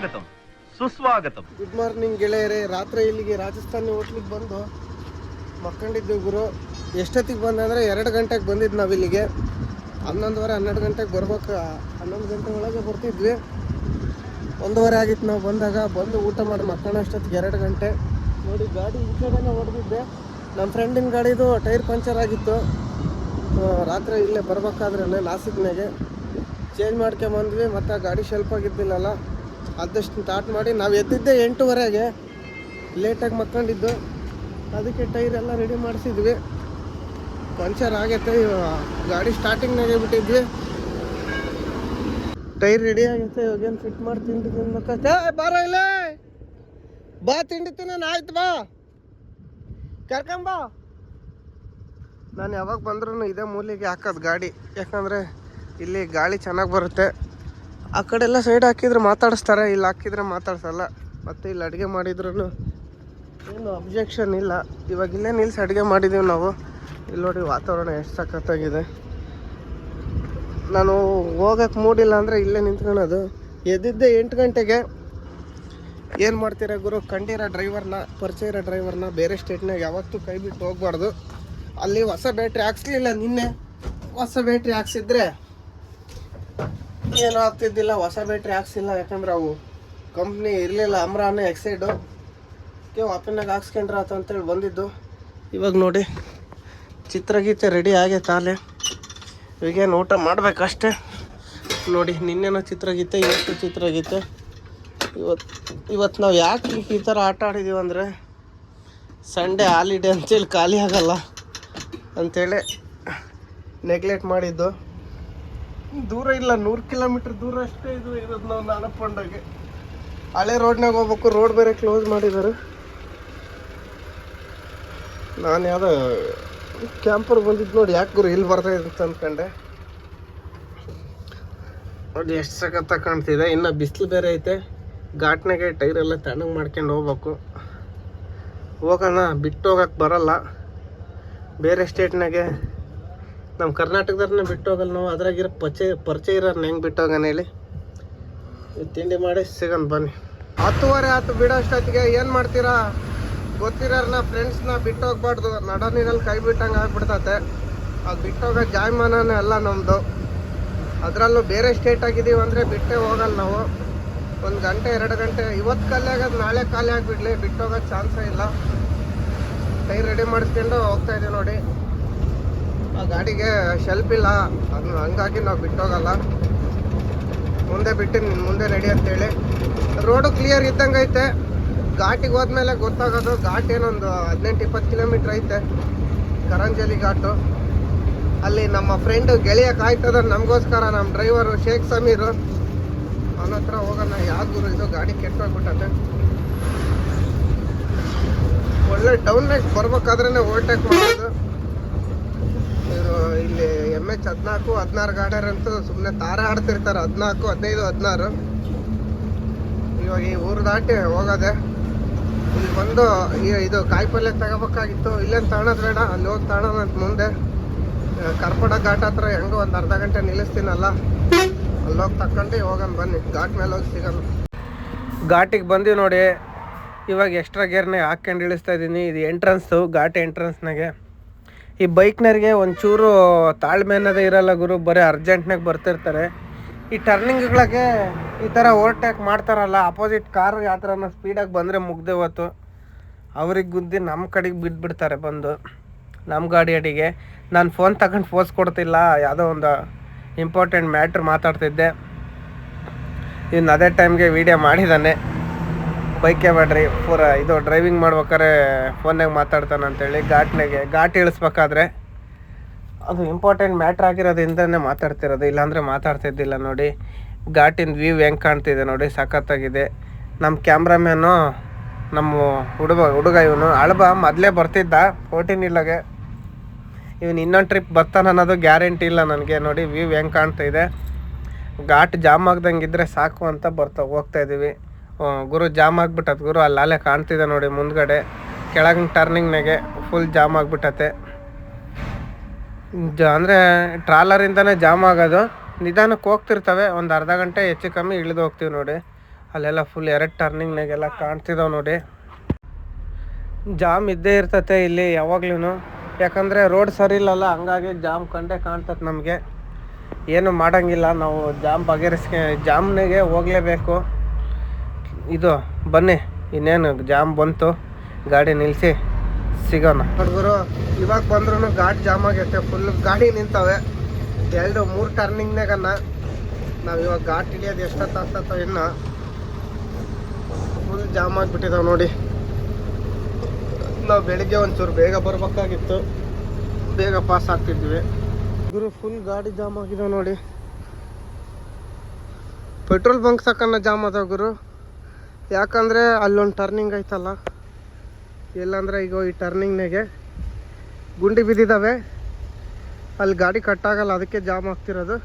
ಸ್ವಾಗತಂ. ಸುಸ್ವಾಗತಂ. Good morning ಗೆಳೆಯರೇ. ರಾತ್ರಿ ಇಲ್ಲಿಗೆ ರಾಜಸ್ಥಾನಿ ಹೋಟ್ಲಿಗೆ ಬಂದು ಮಕ್ಕಂಡಿದ್ದು ಗುರು. ಎಷ್ಟೊತ್ತಿಗೆ ಬಂದ ಅಂದರೆ ಎರಡು ಗಂಟೆಗೆ ಬಂದಿದ್ದು ನಾವು ಇಲ್ಲಿಗೆ. ಹನ್ನೊಂದುವರೆ, ಹನ್ನೆರಡು ಗಂಟೆಗೆ ಬರ್ಬೇಕು. ಹನ್ನೊಂದು ಗಂಟೆ ಒಳಗೆ ಬರ್ತಿದ್ವಿ. ಒಂದೂವರೆ ಆಗಿತ್ತು ನಾವು ಬಂದಾಗ. ಬಂದು ಊಟ ಮಾಡಿ ಮಕ್ಕಳ ಅಷ್ಟೊತ್ತಿಗೆ ಎರಡು ಗಂಟೆ. ನೋಡಿ, ಗಾಡಿ ಈ ಕಡೆನೇ ಹೊಡೆದಿದ್ದೆ. ನಮ್ಮ ಫ್ರೆಂಡಿನ ಗಾಡಿದು ಟೈರ್ ಪಂಚರ್ ಆಗಿತ್ತು. ರಾತ್ರಿ ಇಲ್ಲೇ ಬರ್ಬೇಕಾದ್ರೆ ನಾಸಿಕ್ನಾಗೆ ಚೇಂಜ್ ಮಾಡ್ಕೊಂಬಂದ್ವಿ, ಮತ್ತು ಗಾಡಿ ಶೆಲ್ಪ್ ಆಗಿದ್ದಿಲ್ಲಲ್ಲ. ಆದಷ್ಟು ಸ್ಟಾರ್ಟ್ ಮಾಡಿ, ನಾವು ಎದ್ದಿದ್ದೆ ಎಂಟೂವರೆಗೆ. ಲೇಟಾಗಿ ಮಕ್ಕೊಂಡಿದ್ದು. ಅದಕ್ಕೆ ಟೈರ್ ಎಲ್ಲ ರೆಡಿ ಮಾಡಿಸಿದ್ವಿ. ಪಂಚರ್ ಆಗೈತೆ ಗಾಡಿ ಸ್ಟಾರ್ಟಿಂಗ್ನಾಗೆ ಬಿಟ್ಟಿದ್ವಿ. ಟೈರ್ ರೆಡಿ ಆಗೈತೆ ಇವಾಗೇನು ಫಿಟ್ ಮಾಡಿ ತಿಂಡಿ ತಿನ್ಬೇಕಂತ ಬಾರ ಇಲ್ಲ! ಬಾ, ತಿಂಡಿ ತಿನ್ನ ಆಯ್ತು ಬಾ. ಕರ್ಕೊಂಬಾ ನಾನು ಯಾವಾಗ ಬಂದ್ರೂ ಇದೇ ಮೂಲೆಗೆ ಹಾಕೋದು ಗಾಡಿ. ಯಾಕಂದರೆ ಇಲ್ಲಿ ಗಾಳಿ ಚೆನ್ನಾಗಿ ಬರುತ್ತೆ. ಆ ಕಡೆ ಎಲ್ಲ ಸೈಡ್ ಹಾಕಿದ್ರೆ ಮಾತಾಡಿಸ್ತಾರೆ, ಇಲ್ಲಿ ಹಾಕಿದ್ರೆ ಮಾತಾಡ್ಸಲ್ಲ. ಮತ್ತು ಇಲ್ಲಿ ಅಡುಗೆ ಮಾಡಿದ್ರು ಏನು ಅಬ್ಜೆಕ್ಷನ್ ಇಲ್ಲ. ಇವಾಗ ಇಲ್ಲೇ ನಿಲ್ಸಿ ಅಡುಗೆ ಮಾಡಿದ್ದೀವಿ ನಾವು. ಇಲ್ಲಿ ನೋಡಿ ವಾತಾವರಣ ಎಷ್ಟು ಸಖತ್ತಾಗಿದೆ. ನಾನು ಹೋಗಕ್ಕೆ ಮೂಡಿಲ್ಲ ಅಂದರೆ ಇಲ್ಲೇ ನಿಂತ್ಕೊಳೋದು ಎದ್ದಿದ್ದೆ ಎಂಟು ಗಂಟೆಗೆ. ಏನು ಮಾಡ್ತೀರಾ ಗುರು? ಕಂಡಿರೋ ಡ್ರೈವರ್ನ ಪರಿಚಯ ಇರೋ ಡ್ರೈವರ್ನ ಬೇರೆ ಸ್ಟೇಟ್ನಾಗ ಯಾವತ್ತೂ ಕೈ ಬಿಟ್ಟು ಹೋಗ್ಬಾರ್ದು. ಅಲ್ಲಿ ಹೊಸ ಬ್ಯಾಟ್ರಿ ಹಾಕ್ಸ್ಲಿಲ್ಲ ನಿನ್ನೆ. ಹೊಸ ಬ್ಯಾಟ್ರಿ ಹಾಕ್ಸಿದ್ರೆ ಏನೂ ಆಗ್ತಿದ್ದಿಲ್ಲ, ಹೊಸ ಬ್ಯಾಟ್ರಿ ಹಾಕ್ಸಿಲ್ಲ, ಯಾಕಂದ್ರೆ ಅವು ಕಂಪ್ನಿ ಇರಲಿಲ್ಲ, ಅಮ್ರಾನ ಎಕ್ಸೈಡು ಕೆ ವಾಪಿನಾಗ ಹಾಕ್ಸ್ಕೊಂಡ್ರ ಅಂತೇಳಿ ಬಂದಿದ್ದು. ಇವಾಗ ನೋಡಿ, ಚಿತ್ರಗೀತೆ ರೆಡಿ ಆಗೈತೆ ಆಲೆ ಇವಾಗೇನು ಊಟ ಮಾಡಬೇಕಷ್ಟೇ? ನೋಡಿ, ನಿನ್ನೆನೋ ಚಿತ್ರಗೀತೆ, ಇವತ್ತು ಚಿತ್ರಗೀತೆ. ಇವತ್ತು ಇವತ್ತು ನಾವು ಯಾಕೆ ಈ ಥರ ಆಟ ಆಡಿದ್ದೀವಿ ಅಂದರೆ ಸಂಡೇ ಹಾಲಿಡೇ ಅಂತೇಳಿ ಖಾಲಿ ಆಗಲ್ಲ ಅಂಥೇಳಿ ನೆಗ್ಲೆಕ್ಟ್ ಮಾಡಿದ್ದು. ದೂರ ಇಲ್ಲ, ನೂರು ಕಿಲೋಮೀಟ್ರ್ ದೂರ ಅಷ್ಟೇ ಇದು ಇರೋದು ನಾವು ನಾನಪ್ಪಂಡಾಗೆ ಹಳೆ ರೋಡ್ನಾಗ ಹೋಗ್ಬೇಕು, ರೋಡ್ ಬೇರೆ ಕ್ಲೋಸ್ ಮಾಡಿದ್ದಾರೆ. ನಾನು ಯಾವುದೋ ಕ್ಯಾಂಪರ್ ಬಂದಿದ್ದು ನೋಡಿ, ಯಾಕೆ ಗುರು ಇಲ್ಲಿ ಬರ್ತಾ ಅಂತ ಅಂದ್ಕೊಂಡೆ ನೋಡಿ, ಎಷ್ಟು ಸಖತ್ತ ಕಾಣ್ತಿದೆ. ಇನ್ನು ಬಿಸಿಲು ಬೇರೆ ಐತೆ. ಘಾಟ್ನಾಗೆ ಟೈರೆಲ್ಲ ತಣ್ಣಗೆ ಮಾಡ್ಕೊಂಡು ಹೋಗ್ಬೇಕು. ಹೋಗೋಣ, ಬಿಟ್ಟು ಹೋಗಕ್ಕೆ ಬರಲ್ಲ. ಬೇರೆ ಸ್ಟೇಟ್ನಾಗೆ ನಮ್ಮ ಕರ್ನಾಟಕದವ್ರನ್ನ ಬಿಟ್ಟು ಹೋಗಲ್ಲ ನಾವು. ಅದ್ರಾಗಿರೋ ಪರಿಚಯ ಪರಿಚಯ ಇರೋರ್ನ ಹೆಂಗೆ ಬಿಟ್ಟು ಹೋಗೋಣ ಹೇಳಿ. ತಿಂಡಿ ಮಾಡಿ ಸಿಗೋಣ ಬನ್ನಿ. ಹತ್ತುವರೆ ಆತು ಬಿಡೋ ಅಷ್ಟೊತ್ತಿಗೆ. ಏನು ಮಾಡ್ತೀರಾ? ಗೊತ್ತಿರೋರ್ನ ಫ್ರೆಂಡ್ಸ್ನ ಬಿಟ್ಟು ಹೋಗ್ಬಾರ್ದು. ನಡ ನೀರಲ್ಲಿ ಕೈ ಬಿಟ್ಟಂಗೆ ಆಗ್ಬಿಡ್ತತೆ. ಅದು ಬಿಟ್ಟು ಹೋಗೋ ಜಾಯಮಾನನೇ ಅಲ್ಲ ನಮ್ಮದು ಅದರಲ್ಲೂ ಬೇರೆ ಸ್ಟೇಟ್ ಆಗಿದ್ದೀವಿ ಅಂದರೆ ಬಿಟ್ಟೇ ಹೋಗಲ್ಲ ನಾವು. ಒಂದು ಗಂಟೆ, ಎರಡು ಗಂಟೆ. ಇವತ್ತು ಖಾಲಿ ಆಗೋದು ನಾಳೆ ಖಾಲಿ ಆಗಿಬಿಡಲಿ. ಬಿಟ್ಟು ಹೋಗೋ ಚಾನ್ಸೇ ಇಲ್ಲ. ಟೈರ್ ರೆಡಿ ಮಾಡಿಸ್ಕೊಂಡು ಹೋಗ್ತಾ ಇದ್ದೀವಿ ನೋಡಿ. ಆ ಗಾಡಿಗೆ ಶೆಲ್ಪ್ ಇಲ್ಲ. ಅದನ್ನ ಹಂಗಾಗಿ ನಾವು ಬಿಟ್ಟೋಗಲ್ಲ. ಮುಂದೆ ಬಿಟ್ಟು ಮುಂದೆ ರೆಡಿ ಅಂತೇಳಿ. ರೋಡು ಕ್ಲಿಯರ್ ಇದ್ದಂಗೆ ಐತೆ. ಘಾಟಿಗೆ ಹೋದ್ಮೇಲೆ ಗೊತ್ತಾಗೋದು, ಘಾಟ್ ಏನೊಂದು ಹದಿನೆಂಟು, ಇಪ್ಪತ್ತು ಕಿಲೋಮೀಟ್ರ್ ಐತೆ. ಕರಂಜಲಿ ಘಾಟು. ಅಲ್ಲಿ ನಮ್ಮ ಫ್ರೆಂಡು ಗೆಳೆಯ ಕಾಯ್ತದ ನಮಗೋಸ್ಕರ ನಮ್ಮ ಡ್ರೈವರು ಶೇಖ್ ಸಮೀರು. ಅವನ ಹತ್ರ ಹೋಗೋಣ ದೂರ ಇದು ಗಾಡಿ ಕೆಟ್ಟೋಗ್ಬಿಟ್ಟತೆ. ಒಳ್ಳೆ ಟೌನ್ನಾಗ ಬರ್ಬೇಕಾದ್ರೆ ಓವರ್ಟೇಕ್ ಮಾಡೋದು. ಇಲ್ಲಿ ಎಂ ಎಚ್ ಹದಿನಾಲ್ಕು, ಹದಿನಾರು ಅಂತೂ ಸುಮ್ಮನೆ ತಾರ ಆಡ್ತಿರ್ತಾರೆ. ಹದಿನಾಲ್ಕು, ಹದಿನೈದು, ಹದಿನಾರು. ಇವಾಗ ಈ ಊರು ದಾಟಿ ಹೋಗೋದೆ. ಇಲ್ಲಿ ಬಂದು ಇದು ಇದು ಕಾಯಿಪಲ್ಯ ತಗೋಬೇಕಾಗಿತ್ತು. ಇಲ್ಲೇನು ತಗೊಳೋದು ಬೇಡ, ಅಲ್ಲಿ ಹೋಗಿ ತಗೊಳೋಣ ಅಂತ ಮುಂದೆ. ಕರ್ಪಡ ಘಾಟ್ ಹತ್ರ ಹೆಂಗೋ ಒಂದು ಅರ್ಧ ಗಂಟೆ ನಿಲ್ಲಿಸ್ತೀನಲ್ಲ. ಅಲ್ಲಿ ಹೋಗಿ ತಕೊಂಡು ಹೋಗೋಣ ಬನ್ನಿ. ಘಾಟ್ ಮೇಲೆ ಹೋಗಿ ಸಿಗೋಣ. ಘಾಟಿಗೆ ಬಂದೀವಿ ನೋಡಿ. ಇವಾಗ ಎಕ್ಸ್ಟ್ರಾ ಗೇರ್ನೇ ಹಾಕ್ಕೊಂಡು ಇಳಿಸ್ತಾ ಇದ್ದೀನಿ. ಇದು ಎಂಟ್ರೆನ್ಸು ಘಾಟ್ ಎಂಟ್ರೆನ್ಸ್ನಾಗೆ ಈ ಬೈಕ್ನವ್ರಿಗೆ ಒಂಚೂರು ತಾಳ್ಮೆ ಅನ್ನೋದೇ ಇರಲ್ಲ ಗುರು, ಬರೀ ಅರ್ಜೆಂಟ್ನಾಗ ಬರ್ತಿರ್ತಾರೆ. ಈ ಟರ್ನಿಂಗ್ಗಳಿಗೆ ಈ ಥರ ಓವರ್ಟೇಕ್ ಮಾಡ್ತಾರಲ್ಲ, ಅಪೋಸಿಟ್ ಕಾರ್ ಯಾವ ಥರ ಸ್ಪೀಡಾಗಿ ಬಂದರೆ ಮುಗ್ದೆ ಹೊತ್ತು ಅವ್ರಿಗೆ ಗುದ್ದಿ ನಮ್ಮ ಕಡೆಗೆ ಬಿದ್ದುಬಿಡ್ತಾರೆ ಬಂದು ನಮ್ಮ ಗಾಡಿ ಅಡಿಗೆ. ನಾನು ಫೋನ್ ತಗೊಂಡು ಫೋಸ್ ಕೊಡ್ತಿಲ್ಲ, ಯಾವುದೋ ಒಂದು ಇಂಪಾರ್ಟೆಂಟ್ ಮ್ಯಾಟ್ರ್ ಮಾತಾಡ್ತಿದ್ದೆ. ಇನ್ನು ಅದೇ ಟೈಮ್ಗೆ ವೀಡಿಯೋ ಮಾಡಿದ್ದಾನೆ ಬೈಕೇ ಬೇಡ್ರಿ ಪೂರ ಇದು ಡ್ರೈವಿಂಗ್ ಮಾಡ್ಬೇಕಾದ್ರೆ ಫೋನ್ನಾಗ ಮಾತಾಡ್ತಾನೆ ಅಂತೇಳಿ ಘಾಟ್ನಾಗೆ, ಘಾಟ್ ಇಳಿಸ್ಬೇಕಾದ್ರೆ ಅದು ಇಂಪಾರ್ಟೆಂಟ್ ಮ್ಯಾಟ್ರ್ ಆಗಿರೋದ್ರಿಂದನೇ ಮಾತಾಡ್ತಿರೋದು, ಇಲ್ಲಾಂದರೆ ಮಾತಾಡ್ತಿದ್ದಿಲ್ಲ ನೋಡಿ. ಘಾಟಿನ ವ್ಯೂ ಹೆಂಗೆ ಕಾಣ್ತಿದೆ ನೋಡಿ, ಸಖತ್ತಾಗಿದೆ. ನಮ್ಮ ಕ್ಯಾಮ್ರಾಮ್ಯಾನು ನಮ್ಮ ಹುಡುಗ ಹುಡುಗ ಇವನು, ಅಳಬ, ಮೊದಲೇ ಬರ್ತಿದ್ದ ಫೋರ್ಟೀನ್ ಇಲ್ಲಗೆ. ಇವನು ಇನ್ನೊಂದು ಟ್ರಿಪ್ ಬರ್ತಾನೆ ಅನ್ನೋದು ಗ್ಯಾರಂಟಿ ಇಲ್ಲ ನನಗೆ, ನೋಡಿ ವ್ಯೂ ಹೆಂಗೆ ಕಾಣ್ತಾ ಇದೆ ಘಾಟ್ ಜಾಮ್ ಆಗ್ದಂಗೆ ಇದ್ದರೆ ಸಾಕು ಅಂತ ಬರ್ತಾ, ಹೋಗ್ತಾ ಇದ್ದೀವಿ ಗುರು ಜಾಮ್ ಆಗ್ಬಿಟ್ಟತ್ ಗುರು. ಅಲ್ಲಿ ಅಲ್ಲೇ ಕಾಣ್ತಿದೆ ನೋಡಿ ಮುಂದ್ಗಡೆ. ಕೆಳಗಿನ ಟರ್ನಿಂಗ್ನಾಗೆ ಫುಲ್ ಜಾಮ್ ಆಗ್ಬಿಟ್ಟತೆ ಜ, ಅಂದರೆ ಟ್ರಾಲರಿಂದನೇ ಜಾಮ್ ಆಗೋದು. ನಿಧಾನಕ್ಕೆ ಹೋಗ್ತಿರ್ತವೆ. ಒಂದು ಅರ್ಧ ಗಂಟೆ ಹೆಚ್ಚು ಕಮ್ಮಿ ಇಳಿದು ಹೋಗ್ತೀವಿ ನೋಡಿ. ಅಲ್ಲೆಲ್ಲ ಫುಲ್ ಎರಡು ಟರ್ನಿಂಗ್ನಾಗೆಲ್ಲ ಕಾಣ್ತಿದ್ದಾವೆ ನೋಡಿ. ಜಾಮ್ ಇದ್ದೇ ಇರ್ತತೆ ಇಲ್ಲಿ ಯಾವಾಗ್ಲೂ ಯಾಕಂದರೆ ರೋಡ್ ಸರಿ ಇಲ್ಲಲ್ಲ, ಹಂಗಾಗಿ ಜಾಮ್ ಕಂಡೇ ಕಾಣ್ತದೆ ನಮಗೆ. ಏನು ಮಾಡಂಗಿಲ್ಲ. ನಾವು ಜಾಮ್ ಬಗೆಹರಿಸ್ಕೆ ಜಾಮ್ನಾಗೆ ಹೋಗಲೇಬೇಕು. ಇದು, ಬನ್ನಿ, ಇನ್ನೇನು, ಜಾಮ್ ಬಂತು, ಗಾಡಿ ನಿಲ್ಲಿಸಿ ಸಿಗೋಣ. ಹುಡುಗರು ಇವಾಗ ಬಂದ್ರು ಗಾಡಿ ಜಾಮ್ ಆಗೈತೆ ಫುಲ್ ಗಾಡಿ ನಿಂತವೆ. ಎರಡು, ಮೂರು ಟರ್ನಿಂಗ್ನಾಗನ್ನ ನಾವು ಇವಾಗ ಘಾಟ್ ಇಳಿಯೋದು ಎಷ್ಟೊತ್ತು ಆಗ್ತತ್ತೋ ಇನ್ನು. ಫುಲ್ ಜಾಮ್ ಆಗಿಬಿಟ್ಟಿದಾವೆ ನೋಡಿ. ನಾವು ಬೆಳಿಗ್ಗೆ ಒಂಚೂರು ಬೇಗ ಬರಬೇಕಾಗಿತ್ತು. ಬೇಗ ಪಾಸ್ ಆಗ್ತಿದ್ವಿ. ಗುರು ಫುಲ್ ಗಾಡಿ ಜಾಮ್ ಆಗಿದಾವೆ ನೋಡಿ. ಪೆಟ್ರೋಲ್ ಬಂಕ್ ತಕ್ಕನ್ನ ಜಾಮ್ ಅದಾವ ಗುರು. ಯಾಕಂದರೆ ಅಲ್ಲೊಂದು ಟರ್ನಿಂಗ್ ಐತಲ್ಲ. ಎಲ್ಲಂದರೆ ಈಗ ಈ ಟರ್ನಿಂಗ್ನಾಗೆ ಗುಂಡಿ ಬಿದ್ದಿದ್ದಾವೆ ಅಲ್ಲಿ ಗಾಡಿ ಕಟ್ಟಾಗಲ್ಲ ಅದಕ್ಕೆ ಜಾಮ್ ಆಗ್ತಿರೋದು.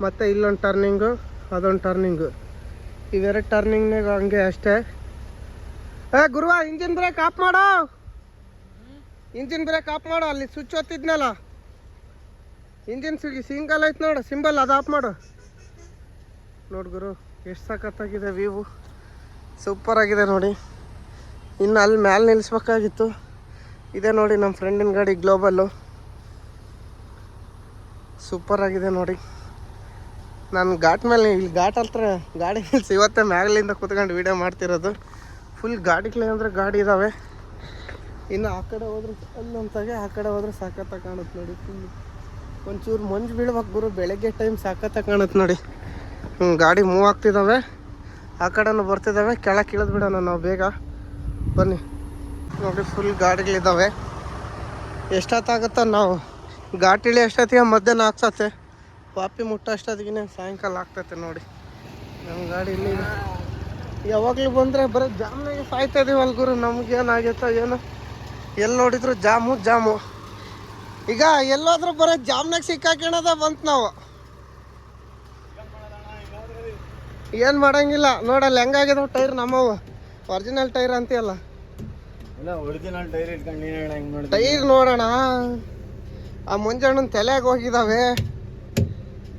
ಮತ್ತು ಇಲ್ಲೊಂದು ಟರ್ನಿಂಗು ಅದೊಂದು ಟರ್ನಿಂಗು ಇವೆರಡು ಟರ್ನಿಂಗ್ನಾಗ ಹಂಗೆ ಅಷ್ಟೇ. ಏ ಗುರುವ ಇಂಜಿನ್ ಬ್ರೇಕ್ ಆಫ್ ಮಾಡೋ. ಇಂಜಿನ್ ಬ್ರೇಕ್ ಆಫ್ ಮಾಡು, ಅಲ್ಲಿ ಸ್ವಿಚ್ ಒತ್ತಿದ್ನಲ್ಲ. ಇಂಜಿನ್ ಸಿಂಗಲ್ ಐತೆ ನೋಡು ಸಿಂಬಲ್ ಅದು ಆಫ್ ಮಾಡು. ನೋಡು ಗುರು, ಎಷ್ಟು ಸಖತ್ತಾಗಿದೆ ವ್ಯೂ ಸೂಪರ್ ಆಗಿದೆ ನೋಡಿ. ಇನ್ನು ಅಲ್ಲಿ ಮ್ಯಾಲೆ ನಿಲ್ಲಿಸ್ಬೇಕಾಗಿತ್ತು ಇದೆ ನೋಡಿ ನಮ್ಮ ಫ್ರೆಂಡಿನ ಗಾಡಿ ಗ್ಲೋಬಲ್ಲು ಸೂಪರ್ ಆಗಿದೆ ನೋಡಿ. ನಾನು ಘಾಟ್ ಮೇಲೆ ಇಲ್ಲಿ ಘಾಟ್ ಹತ್ರ ಗಾಡಿ ನಿಲ್ಲಿಸಿ ಇವತ್ತೇ ಮ್ಯಾಗಲಿಂದ ಕೂತ್ಕೊಂಡು ವೀಡಿಯೋ ಮಾಡ್ತಿರೋದು. ಫುಲ್ ಗಾಡಿಗಳೇ ಅಂದರೆ ಗಾಡಿ ಇದ್ದಾವೆ ಇನ್ನು ಆ ಕಡೆ ಹೋದ್ರೆ ಅಲ್ಲಂತಾಗೆ ಆ ಕಡೆ ಹೋದ್ರೆ ಸಾಕತ್ತ ಕಾಣುತ್ತೆ ನೋಡಿ ಫುಲ್ ಒಂಚೂರು ಮಂಜು ಬೀಳ್ಬೇಕು ಗುರು, ಬೆಳಗ್ಗೆ ಟೈಮ್ ಸಾಕತ್ತ ಕಾಣುತ್ತೆ ನೋಡಿ. ಗಾಡಿ ಮೂವ್ ಆಗ್ತಿದ್ದಾವೆ ಆ ಕಡೆನೂ ಬರ್ತಿದ್ದಾವೆ, ಕೆಳಗೆ ಇಳಿದು ಬಿಡೋಣ ನಾವು ಬೇಗ. ಬನ್ನಿ. ನೋಡಿ ಫುಲ್ ಗಾಡಿಗಳಿದ್ದಾವೆ ಎಷ್ಟೊತ್ತಾಗುತ್ತೋ ನಾವು. ಘಾಟಿಳಿ ಎಷ್ಟೊತ್ತಿಗೆ ಮಧ್ಯಾಹ್ನ ಆಗ್ತತೆ. ವಾಪಿ ಮುಟ್ಟ ಅಷ್ಟೊತ್ತಿಗೆ ಸಾಯಂಕಾಲ ಆಗ್ತತೆ ನೋಡಿ. ನಮ್ಮ ಗಾಡಿ ಇಲ್ಲಿ. ಯಾವಾಗಲೂ ಬಂದರೆ ಬರೀ ಜಾಮ್ನಾಗೆ ಸಾಯ್ತಾ ಇದೀವಿ ಅಲ್ಗುರು ಗುರು. ನಮ್ಗೆ ಏನಾಗೈತೋ ಏನೋ. ಎಲ್ಲಿ ನೋಡಿದ್ರು ಜಾಮು ಜಾಮು. ಈಗ ಎಲ್ಲೋದ್ರೂ ಬರೀ ಜಾಮ್ನಾಗ ಸಿಕ್ಕಾಕಿಣದ ಬಂತು ನಾವು. ಏನು ಮಾಡಂಗಿಲ್ಲ. ನೋಡಲ್ಲ ಹೆಂಗಾಗಿದಾವ ಟೈರ್ ನಮ್ಮವು. ಒರಿಜಿನಲ್ ಟೈರ್ ಅಂತೀಯಲ್ಲ. ಒರಿಜಿನಲ್ ಟೈರ್ ಇಟ್ಕೊಂಡು ನೀನು ಹೇಳ ಹೆಂಗ್ ಟೈರ್ ನೋಡೋಣ. ಆ ಮುಂಜಾನೆ ತಲೆಗೆ ಹೋಗಿದಾವೆ.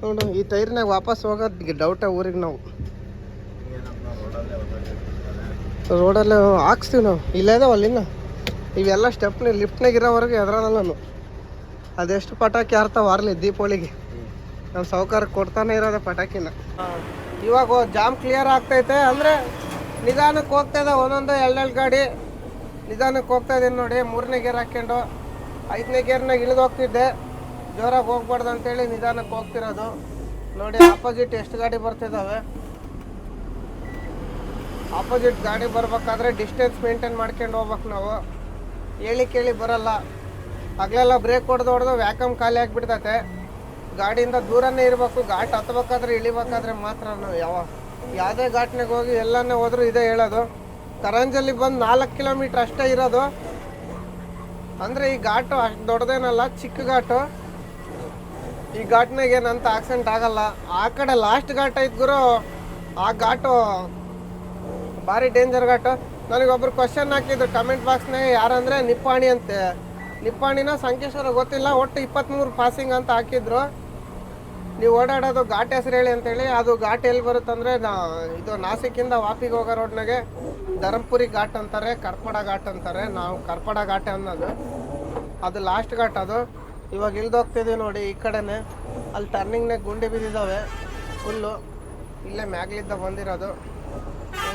ನೋಡು ಈ ಟೈರ್ನಾಗ ವಾಪಸ್ ಹೋಗೋದು ಡೌಟ ಊರಿಗೆ ನಾವು. ರೋಡಲ್ಲಿ ಹಾಕ್ಸ್ತೀವಿ ನಾವು. ಇಲ್ಲೇ ಇದಾವಲ್ಲ ಇನ್ನು. ಇವೆಲ್ಲ ಸ್ಟೆಪ್ನ ಲಿಫ್ಟ್ನಾಗ ಇರೋವರೆಗೆ ಎದ್ರಲ್ಲ ನಾನು ಅದೆಷ್ಟು ಪಟಾಕಿ ಆರ್ತಾವ ಆರ್ಲಿ ದೀಪಾವಳಿಗೆ. ನಮ್ಮ ಸಾವುಕಾರ ಕೊಡ್ತಾನೆ ಇರೋದ ಪಟಾಕಿನ. ಇವಾಗ ಜಾಮ್ ಕ್ಲಿಯರ್ ಆಗ್ತೈತೆ ಅಂದರೆ ನಿಧಾನಕ್ಕೆ ಹೋಗ್ತಾ ಇದೆ, ಒಂದೊಂದು ಎರಡೆರಡು ಗಾಡಿ. ನಿಧಾನಕ್ಕೆ ಹೋಗ್ತಾ ಇದ್ದೀನಿ ನೋಡಿ, ಮೂರನೇ ಗೇರ್ ಹಾಕ್ಕೊಂಡು. ಐದನೇ ಗೇರ್ನಾಗ ಇಳಿದು ಹೋಗ್ತಿದ್ದೆ. ಜೋರಾಗಿ ಹೋಗ್ಬಾರ್ದು ಅಂತೇಳಿ ನಿಧಾನಕ್ಕೆ ಹೋಗ್ತಿರೋದು. ನೋಡಿ ಆಪೋಸಿಟ್ ಎಷ್ಟು ಗಾಡಿ ಬರ್ತಿದ್ದಾವೆ ಆಪೋಸಿಟ್ ಗಾಡಿ ಬರ್ಬೇಕಾದ್ರೆ ಡಿಸ್ಟೆನ್ಸ್ ಮೇಂಟೈನ್ ಮಾಡ್ಕೊಂಡು ಹೋಗ್ಬೇಕು ನಾವು. ಹೇಳಿ ಕೇಳಿ ಬರಲ್ಲ. ಹಗಲೆಲ್ಲ ಬ್ರೇಕ್ ಹೊಡೆದು ಹೊಡೆದು ವ್ಯಾಕಮ್ ಖಾಲಿ ಆಗಿಬಿಡ್ತೈತೆ. ಗಾಡಿಯಿಂದ ದೂರನೇ ಇರಬೇಕು, ಘಾಟ್ ಹತ್ಬೇಕಾದ್ರೆ ಇಳಿಬೇಕಾದ್ರೆ ಮಾತ್ರ ನಾವು ಯಾವ, ಯಾವುದೇ ಘಾಟ್ನಾಗ ಹೋಗಿ ಎಲ್ಲನೇ ಹೋದ್ರೂ ಇದೇ ಹೇಳೋದು. ಕರಂಜಲ್ಲಿ ಬಂದು ನಾಲ್ಕು ಕಿಲೋಮೀಟ್ರ್ ಅಷ್ಟೇ ಇರೋದು. ಅಂದರೆ ಈ ಘಾಟು ಅಷ್ಟು ದೊಡ್ಡದೇನಲ್ಲ, ಚಿಕ್ಕ ಘಾಟು. ಈ ಘಾಟ್ನಾಗ ಏನಂತ ಆಕ್ಸಿಡೆಂಟ್ ಆಗಲ್ಲ. ಆ ಕಡೆ ಲಾಸ್ಟ್ ಘಾಟ್ ಐತ್ ಗುರು, ಆ ಘಾಟು ಭಾರಿ ಡೇಂಜರ್ ಘಾಟು. ನನಗೊಬ್ರು ಕ್ವಶನ್ ಹಾಕಿದ್ರು ಕಮೆಂಟ್ ಬಾಕ್ಸ್ನಾಗ ಯಾರಂದರೆ ನಿಪ್ಪಾಣಿ ಅಂತೆ. ನಿಪ್ಪಾಣಿನ ಸಂಕೇಶ್ವರ ಗೊತ್ತಿಲ್ಲ, ಒಟ್ಟು ಇಪ್ಪತ್ತ್ಮೂರು ಪಾಸಿಂಗ್ ಅಂತ ಹಾಕಿದ್ರು. ನೀವು ಓಡಾಡೋದು ಘಾಟ್ ಹೆಸರು ಹೇಳಿ ಅಂತೇಳಿ, ಅದು ಘಾಟ್ ಎಲ್ಲಿ ಬರುತ್ತಂದ್ರೆ ನಾ ಇದು ನಾಸಿಕಿಂದ ವಾಪಿಗೆ ಹೋಗೋ ರೋಡ್ನಾಗೆ ಧರ್ಮಪುರಿ ಘಾಟ್ ಅಂತಾರೆ, ಕರ್ಪಡ ಘಾಟ್ ಅಂತಾರೆ. ನಾವು ಕರ್ಪಡ ಘಾಟ್ ಅನ್ನೋದು. ಅದು ಲಾಸ್ಟ್ ಘಾಟ್ ಅದು. ಇವಾಗ ಇಳ್ದೋಗ್ತಿದ್ದೀವಿ ನೋಡಿ ಈ ಕಡೆನೆ. ಅಲ್ಲಿ ಟರ್ನಿಂಗ್ನಾಗ ಗುಂಡಿ ಬಿದ್ದಿದ್ದಾವೆ ಫುಲ್ಲು ಇಲ್ಲೇ ಮ್ಯಾಗ್ಲಿದ್ದ ಬಂದಿರೋದು.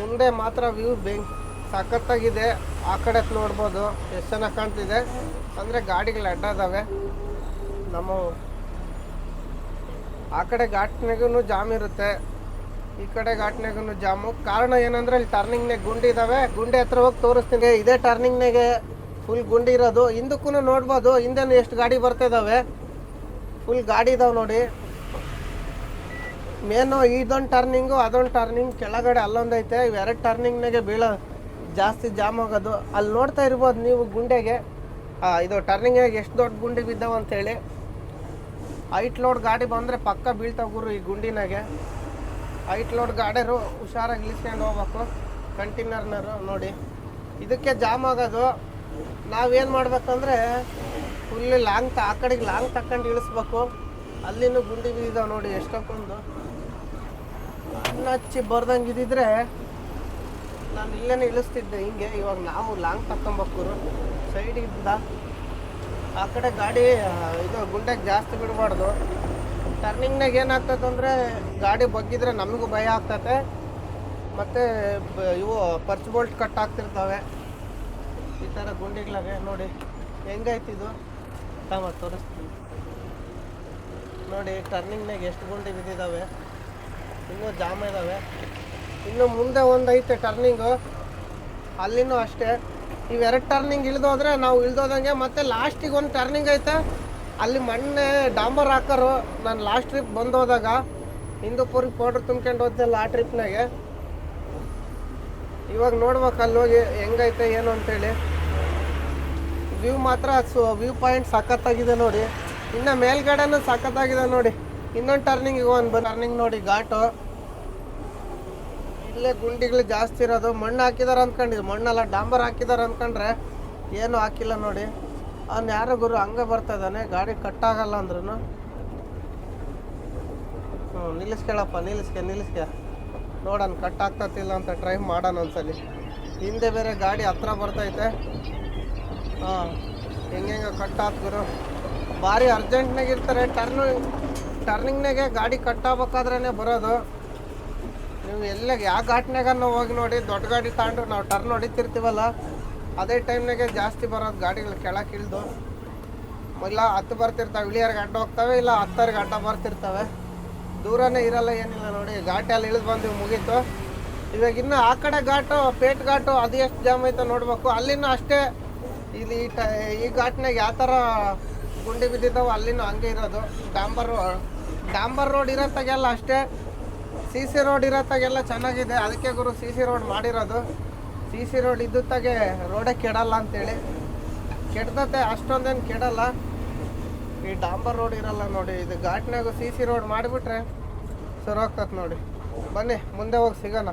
ಮುಂದೆ ಮಾತ್ರ ವ್ಯೂ ಬೆಂಕ್ ಸಖತ್ತಾಗಿದೆ. ಆ ಕಡೆ ನೋಡ್ಬೋದು. ಎಷ್ಟು ಚೆನ್ನಾಗಿ ಕಾಣ್ತಿದೆ. ಅಂದರೆ ಗಾಡಿಗಳು ಅಡ್ಡ ಇದಾವೆ ನಮ್ಮ ಆ ಕಡೆ ಘಾಟ್ನಾಗೂ ಜಾಮ್ ಇರುತ್ತೆ. ಈ ಕಡೆ ಘಾಟ್ನಾಗೂ ಜಾಮು. ಕಾರಣ ಏನಂದ್ರೆ ಇಲ್ಲಿ ಟರ್ನಿಂಗ್ನಾಗ ಗುಂಡಿ ಇದಾವೆ. ಗುಂಡಿ ಹತ್ರ ಹೋಗಿ ತೋರಿಸ್ತೀನಿ. ಇದೇ ಟರ್ನಿಂಗ್ನಾಗೆ ಫುಲ್ ಗುಂಡಿ ಇರೋದು. ಹಿಂದಕ್ಕೂ ನೋಡ್ಬೋದು. ಹಿಂದೆ ಎಷ್ಟು ಗಾಡಿ ಬರ್ತಾ ಬರ್ತಿದ್ದಾವೆ ಫುಲ್ ಗಾಡಿ ಇದಾವೆ ನೋಡಿ. ಮೇನು ಇದೊಂದು ಟರ್ನಿಂಗು ಅದೊಂದು ಟರ್ನಿಂಗ್ ಕೆಳಗಡೆ ಅಲ್ಲೊಂದೈತೆ ಇವೆರಡು ಟರ್ನಿಂಗ್ನಾಗೆ ಬೀಳೋ ಜಾಸ್ತಿ ಜಾಮ್ ಆಗೋದು. ಅಲ್ಲಿ ನೋಡ್ತಾ ಇರ್ಬೋದು ನೀವು ಗುಂಡೆಗೆ. ಇದು ಟರ್ನಿಂಗಿಗೆ ಎಷ್ಟು ದೊಡ್ಡ ಗುಂಡಿ ಬಿದ್ದಾವೆ ಅಂತೇಳಿ. ಹೈಟ್ ಲೋಡ್ ಗಾಡಿ ಬಂದರೆ ಪಕ್ಕ ಬೀಳ್ತಾವ ಗುರು ಈ ಗುಂಡಿನಾಗೆ. ಹೈಟ್ ಲೋಡ್ ಗಾಡಿರು ಹುಷಾರಾಗಿ ಇಳಿಸ್ಕೊಂಡು ಹೋಗ್ಬೇಕು. ಕಂಟೈನರ್ನರು ನೋಡಿ. ಇದಕ್ಕೆ ಜಾಮ್ ಆಗೋದು. ನಾವೇನು ಮಾಡ್ಬೇಕಂದ್ರೆ ಫುಲ್ ಲಾಂಗ್ ತ ಆ ಕಡೆಗೆ ಲಾಂಗ್ ತಕೊಂಡು ಇಳಿಸ್ಬೇಕು. ಅಲ್ಲಿನೂ ಗುಂಡಿ ಬಿದ್ದಿದ್ದಾವೆ ನೋಡಿ ಎಷ್ಟೊಂದು ಅನ್ನ ಹಚ್ಚಿ ಬರ್ದಂಗೆ ಇದ್ದಿದ್ರೆ ನಾನು ಇಲ್ಲೇನೆ ಇಳಿಸ್ತಿದ್ದೆ ಹಿಂಗೆ. ಇವಾಗ ನಾವು ಲಾಂಗ್ ತಕೊಂಬಕ್ಕೂರು ಸೈಡಿಂದ ಆ ಕಡೆ ಗಾಡಿ ಇದು ಗುಂಡೆಗೆ ಜಾಸ್ತಿ ಬಿಡಬಾರ್ದು. ಟರ್ನಿಂಗ್ನಾಗ ಏನಾಗ್ತದೆ ಅಂದರೆ ಗಾಡಿ ಬಗ್ಗಿದ್ರೆ ನಮಗೂ ಭಯ ಆಗ್ತತೆ. ಮತ್ತು ಇವು ಪರ್ಚ್ ಬೋಲ್ಟ್ ಕಟ್ ಆಗ್ತಿರ್ತವೆ. ಈ ಥರ ಗುಂಡಿಗಳಾಗೆ ನೋಡಿ. ಹೆಂಗೈತಿದು ತಮ್ಮ ತೋರಿಸ್ತೀನಿ. ನೋಡಿ ಟರ್ನಿಂಗ್ನಾಗ ಎಷ್ಟು ಗುಂಡಿ ಬಿದ್ದಿದ್ದಾವೆ ಇನ್ನೂ ಜಾಮ್ ಇದ್ದಾವೆ ಇನ್ನು ಮುಂದೆ ಒಂದು ಐತೆ ಟರ್ನಿಂಗು ಅಲ್ಲಿನೂ ಅಷ್ಟೇ. ಇವೆರಡು ಟರ್ನಿಂಗ್ ಇಳಿದೋದ್ರೆ ನಾವು ಇಳಿದೋದಂಗೆ ಮತ್ತೆ ಲಾಸ್ಟಿಗೆ ಒಂದು ಟರ್ನಿಂಗ್ ಐತೆ. ಅಲ್ಲಿ ಮೊನ್ನೆ ಡಾಂಬರ್ ಹಾಕರು. ನಾನು ಲಾಸ್ಟ್ ಟ್ರಿಪ್ ಬಂದೋದಾಗ ಹಿಂದೂಪುರಿಗೆ ಪೌಡ್ರ್ ತುಂಬ್ಕೊಂಡು ಹೋದ್ನಲ್ಲ ಆ ಟ್ರಿಪ್ನಾಗೆ ಇವಾಗ ನೋಡ್ಬೇಕು ಅಲ್ಲಿ ಹೋಗಿ ಹೆಂಗೈತೆ, ಏನು ಅಂತೇಳಿ. ವ್ಯೂ ಮಾತ್ರ ಸು ವ್ಯೂ ಪಾಯಿಂಟ್ ಸಖತ್ತಾಗಿದೆ ನೋಡಿ. ಇನ್ನು ಮೇಲ್ಗಡೆನೂ ಸಖತ್ತಾಗಿದೆ ನೋಡಿ. ಇನ್ನೊಂದು ಟರ್ನಿಂಗ್ ಒಂದು ಟರ್ನಿಂಗ್ ನೋಡಿ ಘಾಟು. ಇಲ್ಲೇ ಗುಂಡಿಗಳು ಜಾಸ್ತಿ ಇರೋದು. ಮಣ್ಣು ಹಾಕಿದಾರೆ ಅಂದ್ಕೊಂಡಿದ್ದು ಮಣ್ಣೆಲ್ಲ, ಡಾಂಬರ್ ಹಾಕಿದಾರೆ ಅಂದ್ಕೊಂಡ್ರೆ ಏನು ಹಾಕಿಲ್ಲ ನೋಡಿ. ಅವ್ನು ಯಾರೋ ಗುರು ಹಂಗೆ ಬರ್ತಾ ಇದ್ದಾನೆ. ಗಾಡಿ ಕಟ್ಟಾಗಲ್ಲ ಅಂದ್ರೂ ಹ್ಞೂ ನಿಲ್ಲಿಸ್ಕೊಳಪ್ಪ, ನಿಲ್ಲಿಸ್ಕೆ ನಿಲ್ಲಿಸ್ಕೆ. ನೋಡೋಣ ಕಟ್ ಆಗ್ತತಿಲ್ಲ ಅಂತ ಟ್ರೈ ಮಾಡೋಣ ಒಂದ್ಸಲಿ. ಹಿಂದೆ ಬೇರೆ ಗಾಡಿ ಹತ್ರ ಬರ್ತೈತೆ. ಹಾಂ ಹೆಂಗೆ ಕಟ್ ಗುರು. ಭಾರಿ ಅರ್ಜೆಂಟ್ನಾಗ ಇರ್ತಾರೆ. ಟರ್ನ್ ಟರ್ನಿಂಗ್ನಾಗೆ ಗಾಡಿ ಕಟ್ ಆಗ್ಬೇಕಾದ್ರೇ ಬರೋದು. ನೀವು ಎಲ್ಲ ಯಾವ ಘಾಟ್ನಾಗ ನಾವು ಹೋಗಿ ನೋಡಿ, ದೊಡ್ಡ ಗಾಡಿ ತಗೊಂಡ್ರೆ ನಾವು ಟರ್ನ್ ಹೊಡಿತಿರ್ತೀವಲ್ಲ, ಅದೇ ಟೈಮ್ನಾಗೆ ಜಾಸ್ತಿ ಬರೋದು ಗಾಡಿಗಳು ಕೆಳಕ್ಕೆ ಇಳಿದು. ಇಲ್ಲ, ಹತ್ತು ಬರ್ತಿರ್ತಾವೆ ಇಳಿಯರ್ಗೆ ಅಡ್ಡ ಹೋಗ್ತವೆ, ಇಲ್ಲ ಹತ್ತರಿಗೆ ಅಡ್ಡ ಬರ್ತಿರ್ತವೆ. ದೂರನೇ ಇರಲ್ಲ, ಏನಿಲ್ಲ ನೋಡಿ ಘಾಟಲ್ಲಿ ಇಳಿದು ಬಂದು ಮುಗೀತು. ಇವಾಗ ಇನ್ನು ಆ ಕಡೆ ಘಾಟು, ಪೇಟ್ ಘಾಟು, ಅದು ಎಷ್ಟು ಜಾಮ್ ಐತೆ ನೋಡಬೇಕು. ಅಲ್ಲಿನೂ ಅಷ್ಟೇ, ಇಲ್ಲಿ ಈ ಟ, ಈ ಘಾಟ್ನಾಗ ಯಾವ ಥರ ಗುಂಡಿ ಬಿದ್ದಿದ್ದಾವೆ ಅಲ್ಲಿನೂ ಹಂಗೆ ಇರೋದು. ಡಾಂಬರ್ ಡಾಂಬರ್ ರೋಡ್ ಇರೋತ್ತಾಗೆಲ್ಲ ಅಷ್ಟೇ. ಸಿ ಸಿ ರೋಡ್ ಇರೋತ್ತಾಗೆಲ್ಲ ಚೆನ್ನಾಗಿದೆ. ಅದಕ್ಕೆ ಗುರು ಸಿ ಸಿ ರೋಡ್ ಮಾಡಿರೋದು. ಸಿ ಸಿ ರೋಡ್ ಇದ್ದತ್ತಾಗೆ ರೋಡೇ ಕೆಡಲ್ಲ ಅಂತೇಳಿ. ಕೆಡ್ದತ್ತೆ ಅಷ್ಟೊಂದೇನು ಕೆಡಲ್ಲ. ಈ ಡಾಂಬರ್ ರೋಡ್ ಇರಲ್ಲ ನೋಡಿ, ಇದು ಘಾಟ್ನಾಗು ಸಿ ಸಿ ರೋಡ್ ಮಾಡಿಬಿಟ್ರೆ ಸರಿ ಹೋಗ್ತದೆ ನೋಡಿ. ಬನ್ನಿ, ಮುಂದೆ ಹೋಗಿ ಸಿಗೋಣ.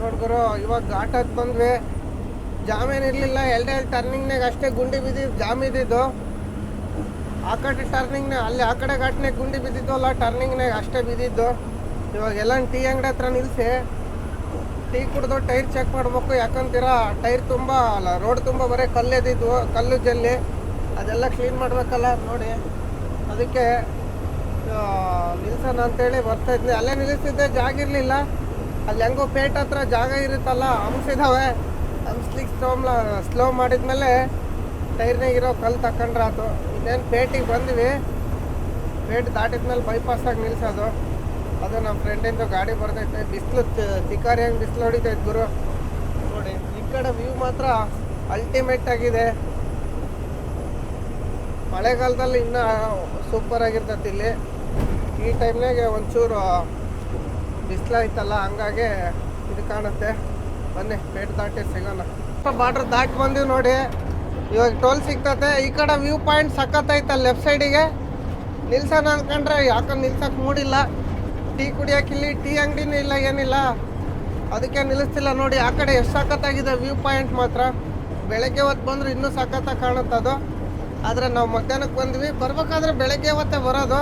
ನೋಡಿ ಗುರು, ಇವಾಗ ಘಾಟ್ ಹತ್ತು ಬಂದ್ವಿ. ಜಾಮೇನು ಇರಲಿಲ್ಲ. ಎರಡೇ ಟರ್ನಿಂಗ್ನಾಗ ಅಷ್ಟೇ ಗುಂಡಿ ಬಿದ್ದಿದ್ದು ಜಾಮ್ ಇದ್ದಿದ್ದು. ಆ ಕಡೆ ಟರ್ನಿಂಗ್ನ ಅಲ್ಲಿ ಆ ಕಡೆ ಘಾಟ್ನಾಗ ಗುಂಡಿ ಬಿದ್ದಿದ್ದು ಅಲ್ಲ ಟರ್ನಿಂಗ್ನಾಗ ಅಷ್ಟೇ ಬಿದ್ದಿದ್ದು. ಇವಾಗ ಎಲ್ಲ ಟೀ ಅಂಗಡಿ ಹತ್ರ ನಿಲ್ಲಿಸಿ ಟೀ ಕುಡಿದು ಟೈರ್ ಚೆಕ್ ಮಾಡ್ಬೇಕು, ಯಾಕಂತೀರ? ಟೈರ್ ತುಂಬ ಅಲ್ಲ ರೋಡ್ ತುಂಬ ಬರೀ ಕಲ್ಲೆದಿದ್ವು ಕಲ್ಲು ಜಲ್ಲಿ. ಅದೆಲ್ಲ ಕ್ಲೀನ್ ಮಾಡಬೇಕಲ್ಲ, ನೋಡಿ. ಅದಕ್ಕೆ ನಿಲ್ಸೋಣ ಅಂತೇಳಿ ಬರ್ತಾ ಇದ್ವಿ ಅಲ್ಲೇ ನಿಲ್ಲಿಸಿದ್ದೆ, ಜಾಗ ಇರಲಿಲ್ಲ. ಅಲ್ಲಿ ಹೆಂಗೋ ಪೇಟ್ ಹತ್ರ ಜಾಗ ಇರುತ್ತಲ್ಲ, ಹಂಸಿದಾವೆ. ಹಂಸ್ಲಿಕ್ಕೆ ಸ್ಲೋ ಸ್ಲೋ ಮಾಡಿದ್ಮೇಲೆ ಟೈರ್ನಾಗಿರೋ ಕಲ್ಲು ತಕೊಂಡ್ರೆ ಆತು ಇನ್ನೇನು ಪೇಟಿಗೆ ಬಂದ್ವಿ. ಪೇಟ್ ದಾಟಿದ್ಮೇಲೆ ಬೈಪಾಸಾಗಿ ನಿಲ್ಸೋದು. ಅದು ನಮ್ಮ ಫ್ರೆಂಡಿಂದು ಗಾಡಿ ಬರ್ತೈತೆ ಬಿಸಿಲು ತಿಕಾರಿ ಹಂಗೆ ಬಿಸಿಲು ಹೊಡಿತೈತೆ ಗುರು. ನೋಡಿ, ಈ ಕಡೆ ವ್ಯೂ ಮಾತ್ರ ಅಲ್ಟಿಮೇಟ್ ಆಗಿದೆ. ಮಳೆಗಾಲದಲ್ಲಿ ಇನ್ನೂ ಸೂಪರ್ ಆಗಿರ್ತೈತೆ ಇಲ್ಲಿ. ಈ ಟೈಮ್ನಾಗೆ ಒಂಚೂರು ಬಿಸಿಲಾಯ್ತಲ್ಲ, ಹಂಗಾಗಿ ಇದು ಕಾಣುತ್ತೆ. ಬನ್ನಿ, ಪೇಟ್ ದಾಟಿ ಸಿಗೋಣ. ಬಾರ್ಡ್ರ್ ದಾಟಿ ಬಂದೀವಿ ನೋಡಿ. ಇವಾಗ ಟೋಲ್ ಸಿಗ್ತತೆ. ಈ ಕಡೆ ವ್ಯೂ ಪಾಯಿಂಟ್ ಸಖತ್ತೈತಲ್ಲ ಲೆಫ್ಟ್ ಸೈಡಿಗೆ ನಿಲ್ಸೋಣ ಅಂದ್ಕೊಂಡ್ರೆ ಯಾಕಂದ್ರೆ ನಿಲ್ಸಕ್ಕೆ ಮೂಡಿಲ್ಲ. ಟೀ ಇಲ್ಲಿ, ಟೀ ಅಂಗಡಿನೂ ಇಲ್ಲ, ಏನಿಲ್ಲ. ಅದಕ್ಕೆ ನಿಲ್ಲಿಸ್ತಿಲ್ಲ. ನೋಡಿ, ಆ ಕಡೆ ಎಷ್ಟು ಸಖತ್ತಾಗಿದೆ ವ್ಯೂ ಪಾಯಿಂಟ್ ಮಾತ್ರ. ಬೆಳಗ್ಗೆ ಹೊತ್ತು ಬಂದರೂ ಇನ್ನೂ ಸಖತ್ತಾಗಿ ಕಾಣುತ್ತದು ಆದರೆ ನಾವು ಮಧ್ಯಾಹ್ನಕ್ಕೆ ಬಂದ್ವಿ. ಬರ್ಬೇಕಾದ್ರೆ ಬೆಳಗ್ಗೆ ಹೊತ್ತೇ ಬರೋದು.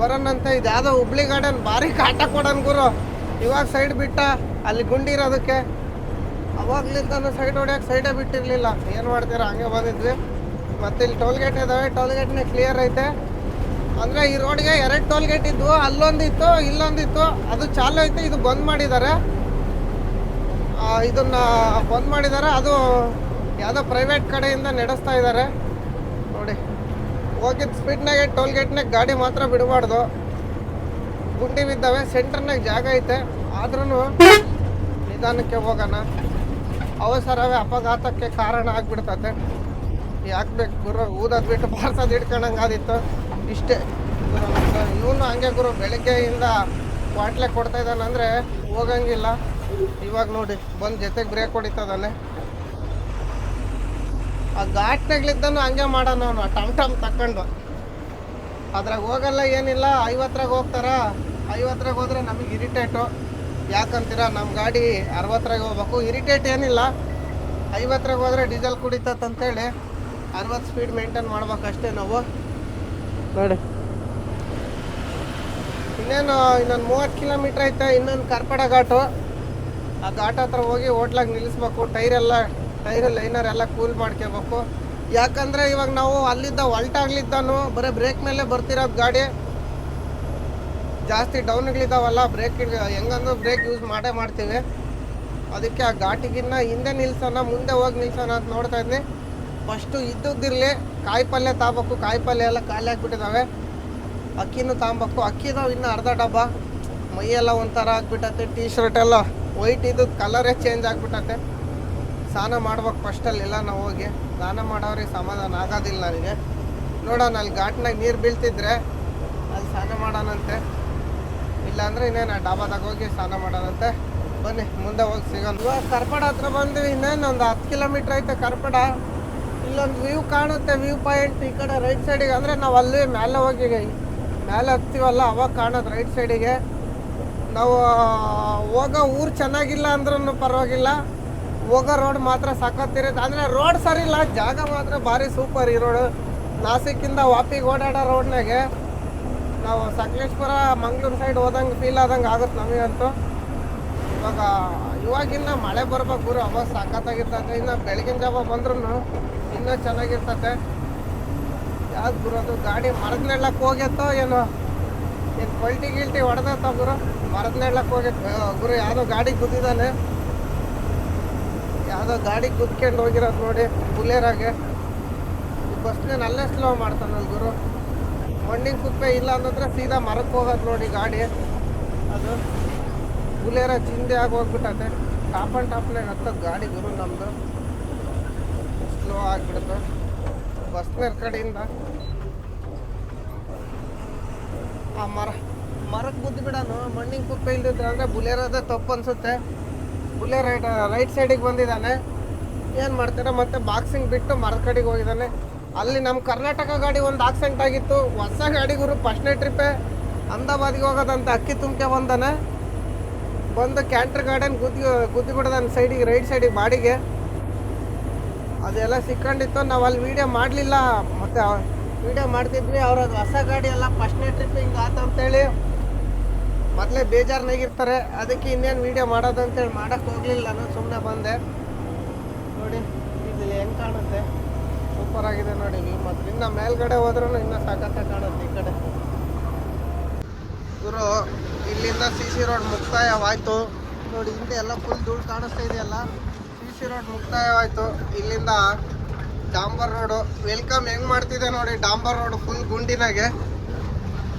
ಬರೋಣಂತ ಇದು. ಯಾವುದೋ ಹುಬ್ಳಿ ಗಾರ್ಡನ್ ಭಾರಿ ಕಾಟ ಕೊಡೋನ್ ಗುರು. ಇವಾಗ ಸೈಡ್ ಬಿಟ್ಟ. ಅಲ್ಲಿ ಗುಂಡಿ ಇರೋದಕ್ಕೆ ಅವಾಗ್ಲಿಂದನೂ ಸೈಡ್ ಹೊಡ್ಯಕ್ಕೆ ಸೈಡೇ ಬಿಟ್ಟಿರಲಿಲ್ಲ. ಏನು ಮಾಡ್ತೀರಾ? ಹಂಗೆ ಬಂದಿದ್ವಿ. ಮತ್ತೆ ಇಲ್ಲಿ ಟೋಲ್ಗೇಟ್ ಇದ್ದಾವೆ ಟೋಲ್ಗೇಟ್ನೇ ಕ್ಲಿಯರ್ ಐತೆ. ಅಂದರೆ ಈ ರೋಡ್ಗೆ ಎರಡು ಟೋಲ್ ಗೇಟ್ ಇದ್ವು, ಅಲ್ಲೊಂದಿತ್ತು, ಇಲ್ಲೊಂದಿತ್ತು. ಅದು ಚಾಲು ಐತೆ, ಇದು ಬಂದ್ ಮಾಡಿದ್ದಾರೆ ಇದನ್ನ ಬಂದ್ ಮಾಡಿದ್ದಾರೆ ಅದು ಯಾವುದೋ ಪ್ರೈವೇಟ್ ಕಡೆಯಿಂದ ನಡೆಸ್ತಾ ಇದ್ದಾರೆ ನೋಡಿ ಹೋಗಿದ್ದ ಸ್ಪೀಡ್ನಾಗೆ ಟೋಲ್ ಗೇಟ್ನಾಗ ಗಾಡಿ ಮಾತ್ರ ಬಿಡಬಾರ್ದು. ಗುಂಡಿ ಬಿದ್ದಾವೆ ಸೆಂಟರ್ನಾಗ ಜಾಗ ಐತೆ. ಆದ್ರೂ ನಿಧಾನಕ್ಕೆ ಹೋಗೋಣ. ಅವಸರವೇ ಅಪಘಾತಕ್ಕೆ ಕಾರಣ ಆಗ್ಬಿಡ್ತತೆ. ಯಾಕೆ ಬೇಕು ಗುರು ಊದೋದು ಬಿಟ್ಟು ಬಾರ್ಸೋದು ಹಿಡ್ಕೊಂಡಂಗೆ ಆದಿತ್ತು. ಇಷ್ಟೇ. ಇವನು ಹಂಗೆ ಗುರು, ಬೆಳಗ್ಗೆಯಿಂದ ಕ್ವಾಟ್ಲೆ ಕೊಡ್ತಾ ಇದ್ದಾನೆ ಅಂದರೆ ಹೋಗಂಗಿಲ್ಲ. ಇವಾಗ ನೋಡಿ, ಬಂದು ಜೊತೆಗೆ ಬ್ರೇಕ್ ಹೊಡಿತದಾನೆ. ಆ ಘಾಟ್ನಾಗ್ಲಿದ್ದಾನು ಹಂಗೆ ಮಾಡೋಣ ಅವನು ಟಮ್ ಟಮ್ ತಕೊಂಡು. ಅದ್ರಾಗ ಹೋಗಲ್ಲ ಏನಿಲ್ಲ ಐವತ್ತರಾಗ ಹೋಗ್ತಾರ? ಐವತ್ತರಾಗ ಹೋದ್ರೆ ನಮಗೆ ಇರಿಟೇಟು. ಯಾಕಂತೀರ ನಮ್ಮ ಗಾಡಿ ಅರವತ್ತರಾಗ ಹೋಗ್ಬೇಕು. ಇರಿಟೇಟ್ ಏನಿಲ್ಲ. ಐವತ್ತರಾಗ ಹೋದ್ರೆ ಡೀಸೆಲ್ ಕುಡಿತಂತೇಳಿ ಅರವತ್ತು ಸ್ಪೀಡ್ ಮೇಂಟೈನ್ ಮಾಡ್ಬೇಕಷ್ಟೇ ನಾವು. ನೋಡಿ ಇನ್ನೇನು, ಇನ್ನೊಂದು ಮೂವತ್ತು ಕಿಲೋಮೀಟ್ರ್ ಐತೆ, ಇನ್ನೊಂದು ಕಾರ್ಪಡ ಘಾಟು. ಆ ಘಾಟ್ ಹತ್ರ ಹೋಗಿ ಹೋಟ್ಲಾಗ ನಿಲ್ಲಿಸ್ಬೇಕು ಟೈರ್ ಎಲ್ಲ ಟೈರ್ ಲೈನರ್ ಎಲ್ಲ ಕೂಲ್ ಮಾಡ್ಕೋಬೇಕು. ಯಾಕಂದರೆ ಇವಾಗ ನಾವು ಅಲ್ಲಿದ್ದ ಹೊಲ್ಟಾಗ್ಲಿದ್ದಾನು ಬರೀ ಬ್ರೇಕ್ ಮೇಲೆ ಬರ್ತಿರೋದು ಗಾಡಿ. ಜಾಸ್ತಿ ಡೌನ್ಗಳಿದ್ದಾವಲ್ಲ ಬ್ರೇಕ್ ಹೆಂಗಂದ್ರೆ ಬ್ರೇಕ್ ಯೂಸ್ ಮಾಡೇ ಮಾಡ್ತೀವಿ. ಅದಕ್ಕೆ ಆ ಘಾಟಿಗಿನ್ನ ಹಿಂದೆ ನಿಲ್ಸೋಣ, ಮುಂದೆ ಹೋಗಿ ನಿಲ್ಸೋಣ ಅಂತ ನೋಡ್ತಾ ಇದ್ನಿ. ಫಸ್ಟು ಇದ್ದದ್ದಿರಲಿ ಕಾಯಿ ಪಲ್ಯ ತಾಬೇಕು ಕಾಯಿ ಪಲ್ಯ ಎಲ್ಲ ಖಾಲಿ ಆಗಿಬಿಟ್ಟಿದ್ದಾವೆ ಅಕ್ಕಿನೂ ಅಕ್ಕಿ ಅಕ್ಕಿದಾವೆ ಇನ್ನೂ ಅರ್ಧ ಡಬ್ಬ. ಮೈಯೆಲ್ಲ ಒಂಥರ ಆಗಿಬಿಟ್ಟತೆ ಟೀ ಶರ್ಟ್ ಎಲ್ಲ. ವೈಟ್ ಇದ್ದು ಕಲರೇ ಚೇಂಜ್ ಆಗಿಬಿಟ್ಟತೆ ಸ್ನಾನ ಮಾಡ್ಬೇಕು ಫಸ್ಟಲ್ಲಿ ಎಲ್ಲ ನಾವು ಹೋಗಿ. ಸ್ನಾನ ಮಾಡೋರಿಗೆ ಸಮಾಧಾನ ಆಗೋದಿಲ್ಲ ನನಗೆ ನೋಡೋಣ, ಅಲ್ಲಿ ಘಾಟ್ನಾಗ ನೀರು ಬೀಳ್ತಿದ್ರೆ ಅಲ್ಲಿ ಸ್ನಾನ ಮಾಡೋಣಂತೆ. ಇಲ್ಲಾಂದರೆ ಇನ್ನೇನು ಆ ಡಾಬಾದಾಗ ಹೋಗಿ ಸ್ನಾನ ಮಾಡೋಣಂತೆ. ಬನ್ನಿ, ಮುಂದೆ ಹೋಗಿ ಸಿಗೋಣ. ಇವಾಗ ಕರ್ಪಡ ಹತ್ರ ಬಂದ್ವಿ, ಇನ್ನೇನು ಒಂದು ಹತ್ತು ಕಿಲೋಮೀಟ್ರ್ ಐತೆ ಕರ್ಪಡ. ಇಲ್ಲೊಂದು ವ್ಯೂ ಕಾಣುತ್ತೆ ವ್ಯೂ ಪಾಯಿಂಟ್ ಈ ಕಡೆ ರೈಟ್ ಸೈಡಿಗೆ ಅಂದರೆ ನಾವು ಅಲ್ಲಿ ಮೇಲೆ ಹೋಗಿ ಮೇಲೆ ಹತ್ತೀವಲ್ಲ, ಅವಾಗ ಕಾಣೋದು ರೈಟ್ ಸೈಡಿಗೆ ನಾವು ಹೋಗೋ ಊರು ಚೆನ್ನಾಗಿಲ್ಲ ಅಂದ್ರೂ ಪರವಾಗಿಲ್ಲ. ಹೋಗೋ ರೋಡ್ ಮಾತ್ರ ಸಖತ್ತಿರುತ್ತೆ ಅಂದರೆ ರೋಡ್ ಸರಿ ಇಲ್ಲ, ಜಾಗ ಮಾತ್ರ ಭಾರಿ ಸೂಪರ್ ಈ ರೋಡು ನಾಸಿಕ್ಕಿಂದ ವಾಪಿಗೆ ಓಡಾಡೋ ರೋಡ್ನಾಗೆ ನಾವು ಸಕಲೇಶ್ಪುರ, ಮಂಗ್ಳೂರು ಸೈಡ್ ಹೋದಂಗೆ ಫೀಲ್ ಆದಂಗೆ ಆಗುತ್ತೆ ನಮಗಂತೂ ಇವಾಗ, ಇವಾಗಿನ್ನ ಮಳೆ ಬರ್ಬೇಕು ಗುರು, ಅವಾಗ ಸಾಕತ್ತಾಗಿರ್ತದೆ ಇನ್ನು ಬೆಳಗಿನ ಜಾವ ಬಂದ್ರೂ ಇನ್ನೂ ಚೆನ್ನಾಗಿರ್ತತೆ. ಯಾವ್ದು ಗುರು, ಅದು ಗಾಡಿ ಮರದ ನೆಡ್ಲಕ್ಕೆ ಹೋಗ್ಯತ್ತೋ ಏನೋ? ಏನು ಪಲ್ಟಿ ಗಿಲ್ಟಿ ಹೊಡೆದತ್ತ ಗುರು? ಮರದ ನೆಡ್ಲಕ್ಕೆ ಹೋಗ್ಯತ್ತ ಗುರು, ಯಾವುದೋ ಗಾಡಿ ಗುದ್ದಿದ್ದಾನೆ ಯಾವುದೋ ಗಾಡಿ ಗುದ್ಕೊಂಡು ಹೋಗಿರೋದು ನೋಡಿ, ಬುಲೇರಾಗೆ. ಬಸ್ನೇ ಅಲ್ಲೇ ಸ್ಲೋ ಮಾಡ್ತಾನಲ್ಲ ಗುರು. ಮಣ್ಣಿನ ಕುಪ್ಪೆ ಇಲ್ಲ ಅಂತಂದ್ರೆ ಸೀದಾ ಮರಕ್ಕೆ ಹೋಗೋದು ನೋಡಿ ಗಾಡಿ. ಅದು ಬುಲೇರ ಚಿಂದೆ ಆಗಿ ಹೋಗ್ಬಿಟ್ಟತೆ. ಟಾಪ್ ಆ್ಯಂಡ್ ಟಾಪ್ನಾಗ ಹತ್ತದ ಗಾಡಿ ಗುರು ನಮ್ಮದು ಸ್ಲೋ ಆಗಿಬಿಡುತ್ತೆ. ಬಸ್ನೇರ್ ಕಡೆಯಿಂದ. ಆ ಮರ ಮರಕ್ಕೆ ಬುದ್ಧಿ ಬಿಡೋನು ಮಣ್ಣಿನ ಕುಪ್ಪೆ ಇಲ್ದಿದ್ರೆ ಅಂದರೆ ಬುಲೇರದೇ ತಪ್ಪು ಅನಿಸುತ್ತೆ. ಬುಲೇರ್ ರೈಟ್ ರೈಟ್ ಸೈಡಿಗೆ ಬಂದಿದ್ದಾನೆ. ಏನು ಮಾಡ್ತಾರೆ ಮತ್ತೆ ಬಾಕ್ಸಿಂಗ್ ಬಿಟ್ಟು ಮರದ ಕಡೆಗೆ ಹೋಗಿದ್ದಾನೆ. ಅಲ್ಲಿ ನಮ್ಮ ಕರ್ನಾಟಕ ಗಾಡಿ ಒಂದು ಆಕ್ಸಿಡೆಂಟ್ ಆಗಿತ್ತು. ಹೊಸ ಗಾಡಿ ಗುರು ಫಸ್ಟ್ನೇ ಟ್ರಿಪ್ಪೇ ಅಹಮದಾಬಾದಿಗೆ ಹೋಗೋದಂತ ಅಕ್ಕಿ ತುಂಬ್ಕೆ ಬಂದಾನೆ. ಬಂದು ಕ್ಯಾಂಟರ್ ಗಾರ್ಡನ್ ಗುದ್ದಿ ಗುದ್ದಿ ಬಿಡೋದನ್ನ ಸೈಡಿಗೆ ರೈಟ್ ಸೈಡಿಗೆ ಬಾಡಿಗೆ. ಅದೆಲ್ಲ ಸಿಕ್ಕೊಂಡಿತ್ತು. ನಾವು ಅಲ್ಲಿ ವೀಡಿಯೋ ಮಾಡಲಿಲ್ಲ. ಮತ್ತು ವೀಡಿಯೋ ಮಾಡ್ತಿದ್ವಿ. ಅವ್ರ ಅದು ಹೊಸ ಗಾಡಿ ಎಲ್ಲ ಫಸ್ಟ್ನೇ ಟ್ರಿಪ್ ಹಿಂಗೆ ಆತ ಅಂತೇಳಿ. ಮೊದಲೇ ಬೇಜಾರ್ನಾಗಿರ್ತಾರೆ. ಅದಕ್ಕೆ ಇನ್ನೇನು ವೀಡಿಯೋ ಮಾಡೋದು ಅಂತೇಳಿ ಮಾಡೋಕ್ಕೆ ಹೋಗಲಿಲ್ಲ. ನಾನು ಸುಮ್ಮನೆ ಬಂದೆ. ನೋಡಿ, ಇಲ್ಲಿ ಹೆಂಗೆ ಕಾಣುತ್ತೆ. ಸೂಪರ್ ಆಗಿದೆ ನೋಡಿ. ನೀವು ಮತ್ತು ಇನ್ನು ಮೇಲ್ಗಡೆ ಹೋದ್ರೂ ಇನ್ನೂ ಸಖತ್ತಾಗಿ ಕಾಣುತ್ತೆ ಈ ಕಡೆ. ಗುರು, ಇಲ್ಲಿಂದ ಸಿ ಸಿ ರೋಡ್ ಮುಕ್ತಾಯವಾಯಿತು. ನೋಡಿ, ಹಿಂದೆ ಎಲ್ಲ ಫುಲ್ ಧೂಳು ಕಾಣಿಸ್ತಾ ಇದೆಯಲ್ಲ. ಸಿ ರೋಡ್ ಮುಕ್ತಾಯವಾಯಿತು ಇಲ್ಲಿಂದ ಡಾಂಬರ್ ರೋಡು ವೆಲ್ಕಮ್ ಹೆಂಗ್ ಮಾಡ್ತಿದೆ ನೋಡಿ, ಡಾಂಬರ್ ರೋಡ್ ಫುಲ್ ಗುಂಡಿನಾಗೆ.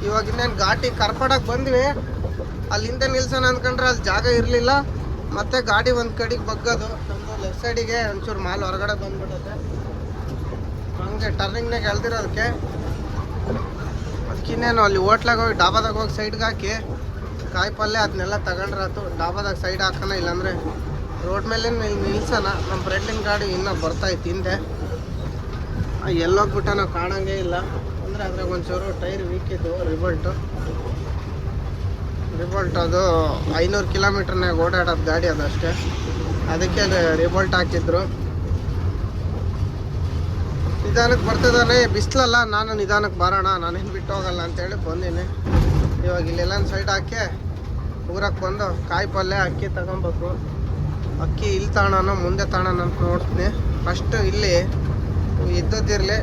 ಇವಾಗ ಇನ್ನೇನು ಘಾಟಿ ಕರ್ಪಡಕ್ಕೆ ಬಂದ್ವಿ. ಅಲ್ಲಿಂದ ನಿಲ್ಸೋಣ ಅಂದ್ಕೊಂಡ್ರೆ ಅಲ್ಲಿ ಜಾಗ ಇರಲಿಲ್ಲ. ಮತ್ತೆ ಗಾಡಿ ಒಂದು ಕಡೆಗೆ ಬಗ್ಗೋದು. ನಮ್ಮದು ಲೆಫ್ಟ್ ಸೈಡಿಗೆ ಒಂಚೂರು ಮಾಲ್ ಹೊರಗಡೆ ಬಂದ್ಬಿಡುತ್ತೆ ಹಂಗೆ ಟರ್ನಿಂಗ್ನಾಗ ಎಳ್ದಿರೋದಕ್ಕೆ. ಅದಕ್ಕಿನ್ನೇನು ಅಲ್ಲಿ ಹೋಟ್ಲಾಗ ಹೋಗಿ ಡಾಬಾದಾಗ ಹೋಗಿ ಸೈಡ್ಗೆ ಹಾಕಿ. ಕಾಯಿ ಪಲ್ಯ ಅದನ್ನೆಲ್ಲ ತಗೊಂಡ್ರಾತು ಡಾಬಾದಾಗ ಸೈಡ್ ಹಾಕೋಣ ಇಲ್ಲಾಂದರೆ ರೋಡ್ ಮೇಲೆ ನಿಲ್ಸೋಣ. ನಮ್ಮ ಫ್ರೆಂಡಿನ ಗಾಡಿ ಇನ್ನೂ ಬರ್ತೈತಿ ಹಿಂದೆ. ಎಲ್ಲೋಗ್ಬಿಟ್ಟ ನಾವು ಕಾಣಂಗೆ ಇಲ್ಲ. ಅಂದರೆ ಅದ್ರಾಗ ಒಂಚೂರು ಟೈರ್ ವೀಕ್ ಇದ್ದು ರಿಬಲ್ಟು ರಿಬಲ್ಟ್ ಅದು ಐನೂರು ಕಿಲೋಮೀಟ್ರ್ನಾಗ ಓಡಾಡೋದು ಗಾಡಿ ಅದಷ್ಟೇ ಅದಕ್ಕೆ ರಿಬಲ್ಟ್ ಹಾಕಿದ್ರು. ನಿಧಾನಕ್ಕೆ ಬರ್ತಿದ್ದಾನೆ ಬಿಸಿಲಲ್ಲ, ನಾನು ನಿಧಾನಕ್ಕೆ ಬರೋಣ. ನಾನೇನು ಬಿಟ್ಟು ಹೋಗಲ್ಲ ಅಂತೇಳಿ ಬಂದೀನಿ. ಇವಾಗ ಇಲ್ಲೆಲ್ಲ ಸೈಡ್ ಹಾಕಿ ಊರಕ್ಕೆ ಬಂದು ಕಾಯಿ ಪಲ್ಯ ಅಕ್ಕಿ ತಗೊಬೇಕು ಅಕ್ಕಿ ಇಲ್ಲಿ ತಾಣನ, ಮುಂದೆ ತಾಣನ ಅಂತ ನೋಡ್ತೀನಿ. ಫಸ್ಟ್ ಇಲ್ಲಿ ಇದ್ದದ್ದಿರಲಿ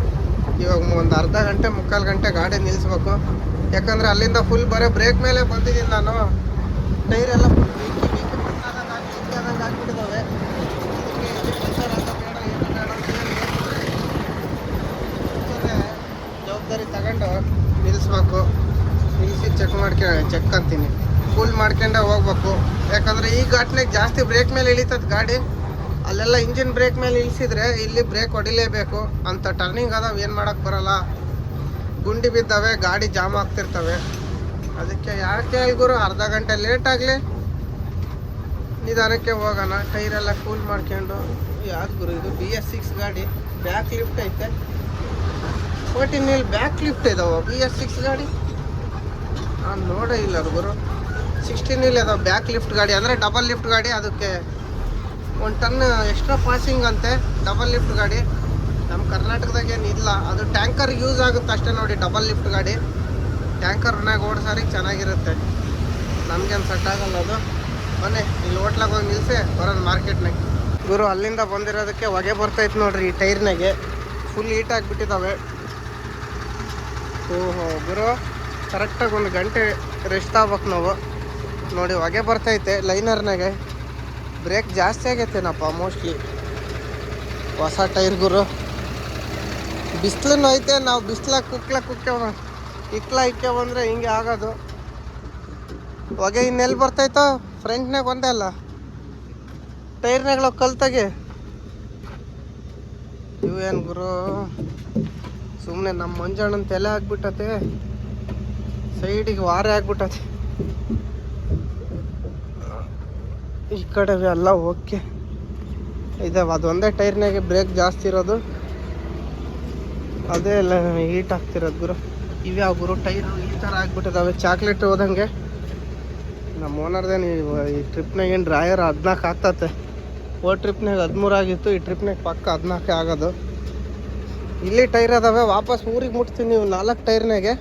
ಇವಾಗ ಒಂದು ಅರ್ಧ ಗಂಟೆ, ಮುಕ್ಕಾಲು ಗಂಟೆ ಗಾಡಿ ನಿಲ್ಲಿಸ್ಬೇಕು ಯಾಕಂದರೆ ಅಲ್ಲಿಂದ ಫುಲ್ ಬರೀ ಬ್ರೇಕ್ ಮೇಲೆ ಬಂದಿದ್ದೀನಿ ನಾನು. ಟೈರ್ ಫುಲ್ ಬೀಕಿ ಬೀಕಿ ಆದಂಗೆ ಆಗಿಬಿಟ್ಟಿದ್ದಾವೆ ಜವಾಬ್ದಾರಿ ತಗೊಂಡು ನಿಲ್ಲಿಸ್ಬೇಕು ನಿಲ್ಲಿಸಿ ಚೆಕ್ ಮಾಡ್ಕೊ ಚೆಕ್ ಅಂತೀನಿ. ಫುಲ್ ಮಾಡ್ಕೊಂಡೆ ಹೋಗ್ಬೇಕು. ಯಾಕಂದರೆ ಈ ಘಾಟ್ನಾಗ ಜಾಸ್ತಿ ಬ್ರೇಕ್ ಮೇಲೆ ಇಳಿತದ ಗಾಡಿ. ಅಲ್ಲೆಲ್ಲ ಇಂಜಿನ್ ಬ್ರೇಕ್ ಮೇಲೆ ಇಳಿಸಿದ್ರೆ ಇಲ್ಲಿ ಬ್ರೇಕ್ ಹೊಡಿಲೇಬೇಕು. ಅಂತ ಟರ್ನಿಂಗ್ ಅದಾವೆ, ಏನು ಮಾಡೋಕ್ಕೆ ಬರಲ್ಲ. ಗುಂಡಿ ಬಿದ್ದಾವೆ, ಗಾಡಿ ಜಾಮ್ ಆಗ್ತಿರ್ತವೆ. ಅದಕ್ಕೆ ಯಾಕೆ ಗುರು ಅರ್ಧ ಗಂಟೆ ಲೇಟ್ ಆಗಲಿ. ನಿಧಾನಕ್ಕೆ ಹೋಗೋಣ. ಟೈರೆಲ್ಲ ಕೂಲ್ ಮಾಡ್ಕೊಂಡು. ಯಾವ್ದು ಗುರು ಇದು? ಬಿ ಎಸ್ ಸಿಕ್ಸ್ ಗಾಡಿ. ಬ್ಯಾಕ್ ಲಿಫ್ಟ್ ಐತೆ. ಫೋರ್ಟೀನ್ ಮೇಲೆ ಬ್ಯಾಕ್ ಲಿಫ್ಟ್ ಇದಾವೆ ಬಿ ಎಸ್ ಸಿಕ್ಸ್ ಗಾಡಿ? ನಾನು ನೋಡೇ ಇಲ್ಲ ಗುರು. ಸಿಕ್ಸ್ಟೀನ್ ಇಲ್ಲಿ ಬ್ಯಾಕ್ ಲಿಫ್ಟ್ ಗಾಡಿ, ಅಂದರೆ ಡಬಲ್ ಲಿಫ್ಟ್ ಗಾಡಿ, ಅದಕ್ಕೆ ಒಂದು ಟನ್ ಎಕ್ಸ್ಟ್ರಾ ಪಾಸಿಂಗ್ ಅಂತೆ ಡಬಲ್ ಲಿಫ್ಟ್ ಗಾಡಿ. ನಮ್ಮ ಕರ್ನಾಟಕದಾಗ ಏನು ಇಲ್ಲ, ಅದು ಟ್ಯಾಂಕರ್ ಯೂಸ್ ಆಗುತ್ತೆ ಅಷ್ಟೇ ನೋಡಿ ಡಬಲ್ ಲಿಫ್ಟ್ ಗಾಡಿ. ಟ್ಯಾಂಕರ್ನಾಗ ಓಡಿಸೋರಿಗೆ ಚೆನ್ನಾಗಿರುತ್ತೆ. ನಮಗೇನು ಸೆಟ್ ಆಗಲ್ಲ ಅದು. ಬನ್ನಿ, ಇಲ್ಲಿ ಹೋಟ್ಲಾಗ ಹೋಗಿ ನಿಲ್ಸಿ ಬರೋದು ಮಾರ್ಕೆಟ್ನಾಗೆ ಗುರು, ಅಲ್ಲಿಂದ ಬಂದಿರೋದಕ್ಕೆ ಹೊಗೆ ಬರ್ತೈತೆ ನೋಡ್ರಿ ಈ ಟೈರ್ನಾಗೆ ಫುಲ್ ಹೀಟ್ ಆಗಿಬಿಟ್ಟಿದ್ದಾವೆ ಓಹೋ, ಗುರು ಕರೆಕ್ಟಾಗಿ ಒಂದು ಗಂಟೆ ರೆಸ್ಟ್ ಆಗ್ಬೇಕು ನಾವು. ನೋಡಿ, ಹೊಗೆ ಬರ್ತೈತೆ ಲೈನರ್ನಾಗೆ ಬ್ರೇಕ್ ಜಾಸ್ತಿ ಆಗೈತೇನಪ್ಪ ಮೋಸ್ಟ್ಲಿ ಹೊಸ ಟೈರ್ ಗುರು. ಬಿಸಿಲನ್ನು ಐತೆ, ನಾವು ಬಿಸ್ಲಾಗ ಕುಕ್ಲ ಕುಕ್ಕೆ ಇಕ್ಲ ಇಕ್ಕೆ ಬಂದರೆ ಹಿಂಗೆ ಆಗೋದು. ಹೊಗೆ ಇನ್ನೆಲ್ಲಿ ಬರ್ತೈತೋ ಫ್ರಂಟ್ನಾಗ ಒಂದೇ ಅಲ್ಲ ಟೈರ್ನಾಗಳ ಕಲ್ತಾಗೆ. ಏನು ಗುರು? ಸುಮ್ಮನೆ ನಮ್ಮ ಮಂಜಣ್ಣನ ತಲೆ ಆಗ್ಬಿಟ್ಟತೆ ಸೈಡಿಗೆ ವಾರೆ ಆಗ್ಬಿಟ್ಟತೆ. ಈ ಕಡೆ ಎಲ್ಲ ಓಕೆ. ಇದಾವೆ ಒಂದೇ ಟೈರ್ನಾಗೆ ಬ್ರೇಕ್ ಜಾಸ್ತಿ ಇರೋದು. ಅದೇ ಎಲ್ಲ ಹೀಟ್ ಆಗ್ತಿರೋದು ಗುರು. ಇವ್ಯಾವ ಗುರು, ಟೈರು ಈ ಥರ ಆಗ್ಬಿಟ್ಟಿದಾವೆ. ಚಾಕ್ಲೇಟ್ ಹೋದಂಗೆ. ನಮ್ಮ ಓನರ್ದೇನು ಈ ಟ್ರಿಪ್ನಾಗ ಏನು ಡ್ರಾಯರ್ ಹದಿನಾಲ್ಕು ಆಗ್ತತೆ. ಓ ಟ್ರಿಪ್ನಾಗ ಹದಿಮೂರು ಆಗಿತ್ತು, ಈ ಟ್ರಿಪ್ನಾಗ ಪಕ್ಕ ಹದಿನಾಲ್ಕೇ ಆಗೋದು. ಇಲ್ಲಿ ಟೈರ್ ಅದಾವೆ, ವಾಪಸ್ ಊರಿಗೆ ಮುಟ್ತೀನಿ ನೀವು ನಾಲ್ಕು ಟೈರ್ನಾಗೆ.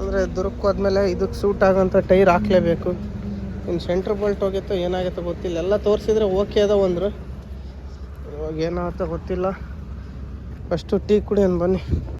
ಅಂದರೆ ಹೋದ್ಮೇಲೆ ಇದಕ್ಕೆ ಸೂಟ್ ಆಗೋಂಥ ಟೈರ್ ಹಾಕ್ಲೇಬೇಕು. ಇನ್ನು ಸೆಂಟ್ರ್ ಬೋಲ್ಟ್ ಹೋಗಿತ್ತು ಏನಾಗುತ್ತೋ ಗೊತ್ತಿಲ್ಲ. ಎಲ್ಲ ತೋರಿಸಿದ್ರೆ ಓಕೆ ಅದ ಒಂದ್ರು ಇವಾಗ ಏನಾಗುತ್ತೋ ಗೊತ್ತಿಲ್ಲ. ಫಸ್ಟು ಟೀ ಕುಡಿಯೋಣ ಬನ್ನಿ.